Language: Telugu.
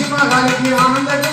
కామాక్షి మహాలికి ఆనంద